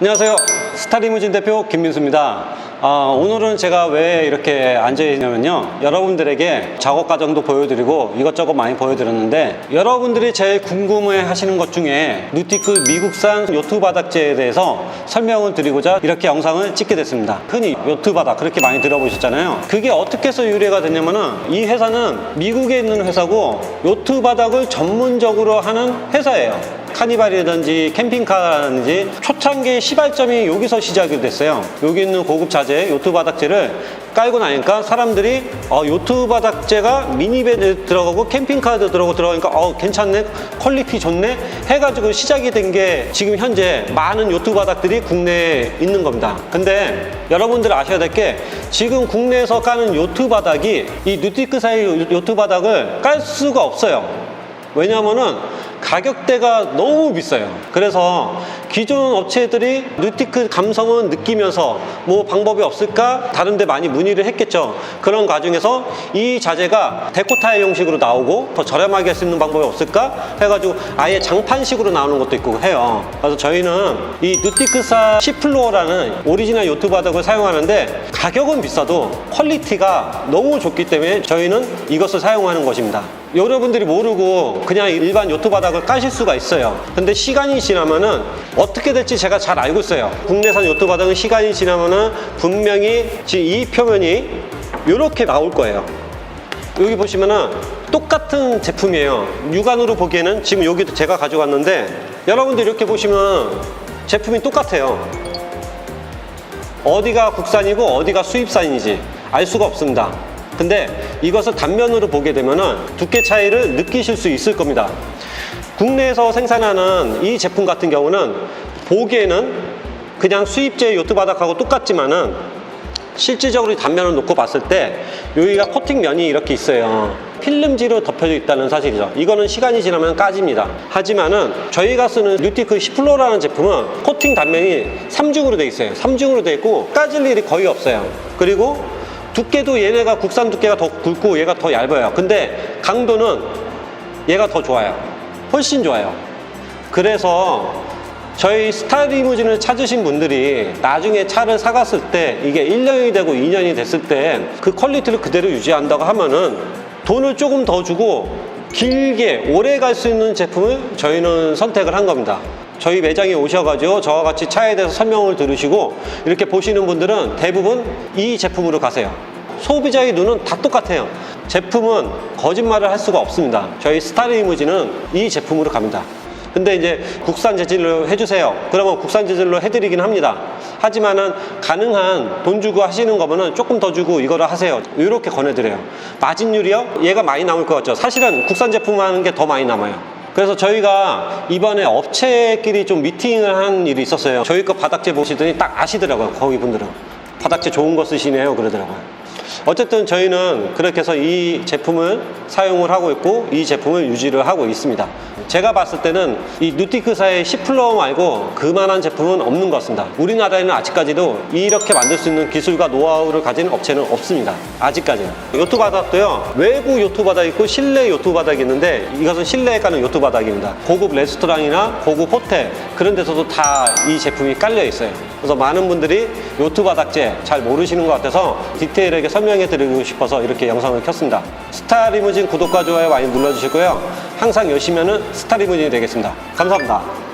안녕하세요. 스타리무진 대표 김민수입니다. 아, 오늘은 제가 왜 이렇게 앉아있냐면요. 여러분들에게 작업 과정도 보여드리고 이것저것 많이 보여드렸는데 여러분들이 제일 궁금해 하시는 것 중에 누티크 미국산 요트 바닥재에 대해서 설명을 드리고자 이렇게 영상을 찍게 됐습니다. 흔히 요트 바닥 그렇게 많이 들어보셨잖아요. 그게 어떻게 해서 유래가 됐냐면은 이 회사는 미국에 있는 회사고 요트 바닥을 전문적으로 하는 회사예요. 카니발이라든지 캠핑카라든지 초창기 시발점이 여기서 시작이 됐어요. 여기 있는 고급 자재 요트 바닥재를 깔고 나니까 사람들이 어, 요트 바닥재가 미니밴에 들어가고 캠핑카에도 들어가고 들어가니까 어, 괜찮네 퀄리티 좋네 해가지고 시작이 된 게 지금 현재 많은 요트 바닥들이 국내에 있는 겁니다. 근데 여러분들 아셔야 될 게 지금 국내에서 까는 요트 바닥이 이 누티크사의 요트 바닥을 깔 수가 없어요. 왜냐면은 가격대가 너무 비싸요. 그래서 기존 업체들이 누티크 감성은 느끼면서 뭐 방법이 없을까? 다른 데 많이 문의를 했겠죠. 그런 과정에서 이 자재가 데코타일 형식으로 나오고 더 저렴하게 할수 있는 방법이 없을까? 해가지고 아예 장판식으로 나오는 것도 있고 해요. 그래서 저희는 이 누티크사 시플로어라는 오리지널 요트 바닥을 사용하는데 가격은 비싸도 퀄리티가 너무 좋기 때문에 저희는 이것을 사용하는 것입니다. 여러분들이 모르고 그냥 일반 요트 바닥을 까실 수가 있어요. 근데 시간이 지나면은 어떻게 될지 제가 잘 알고 있어요. 국내산 요트 바닥은 시간이 지나면은 분명히 지금 이 표면이 이렇게 나올 거예요. 여기 보시면은 똑같은 제품이에요. 육안으로 보기에는 지금 여기도 제가 가져왔는데 여러분들 이렇게 보시면 제품이 똑같아요. 어디가 국산이고 어디가 수입산인지 알 수가 없습니다. 근데 이것을 단면으로 보게 되면은 두께 차이를 느끼실 수 있을 겁니다. 국내에서 생산하는 이 제품 같은 경우는 보기에는 그냥 수입제 요트 바닥하고 똑같지만은 실질적으로 이 단면을 놓고 봤을 때 여기가 코팅 면이 이렇게 있어요. 필름지로 덮여져 있다는 사실이죠. 이거는 시간이 지나면 까집니다. 하지만은 저희가 쓰는 뉴티크 시플로라는 제품은 코팅 단면이 3중으로 돼 있어요. 3중으로 돼 있고 까질 일이 거의 없어요. 그리고 두께도 얘네가 국산 두께가 더 굵고 얘가 더 얇아요. 근데 강도는 얘가 더 좋아요. 훨씬 좋아요. 그래서 저희 스타 리무진을 찾으신 분들이 나중에 차를 사갔을 때 이게 1년이 되고 2년이 됐을 때 그 퀄리티를 그대로 유지한다고 하면은 돈을 조금 더 주고 길게 오래 갈 수 있는 제품을 저희는 선택을 한 겁니다. 저희 매장에 오셔가지고 저와 같이 차에 대해서 설명을 들으시고 이렇게 보시는 분들은 대부분 이 제품으로 가세요. 소비자의 눈은 다 똑같아요. 제품은 거짓말을 할 수가 없습니다. 저희 스타리무진은 이 제품으로 갑니다. 근데 이제 국산 재질로 해주세요. 그러면 국산 재질로 해드리긴 합니다. 하지만은 가능한 돈 주고 하시는 거면은 조금 더 주고 이거를 하세요. 이렇게 권해드려요. 마진율이요? 얘가 많이 남을 것 같죠? 사실은 국산 제품 하는 게 더 많이 남아요. 그래서 저희가 이번에 업체끼리 좀 미팅을 한 일이 있었어요. 저희 거 바닥재 보시더니 딱 아시더라고요. 거기 분들은. 바닥재 좋은 거 쓰시네요. 그러더라고요. 어쨌든 저희는 그렇게 해서 이 제품을 사용을 하고 있고 이 제품을 유지를 하고 있습니다. 제가 봤을 때는 이 누티크사의 시플러 말고 그만한 제품은 없는 것 같습니다. 우리나라에는 아직까지도 이렇게 만들 수 있는 기술과 노하우를 가진 업체는 없습니다. 아직까지는. 요트 바닥도요. 외부 요트 바닥 있고 실내 요트 바닥이 있는데 이것은 실내에 까는 요트 바닥입니다. 고급 레스토랑이나 고급 호텔 그런 데서도 다 이 제품이 깔려 있어요. 그래서 많은 분들이 요트 바닥재 잘 모르시는 것 같아서 디테일하게 설명해 드리고 싶어서 이렇게 영상을 켰습니다. 스타 리무진 구독과 좋아요 많이 눌러주시고요. 항상 열심히 하는 스타 리무진이 되겠습니다. 감사합니다.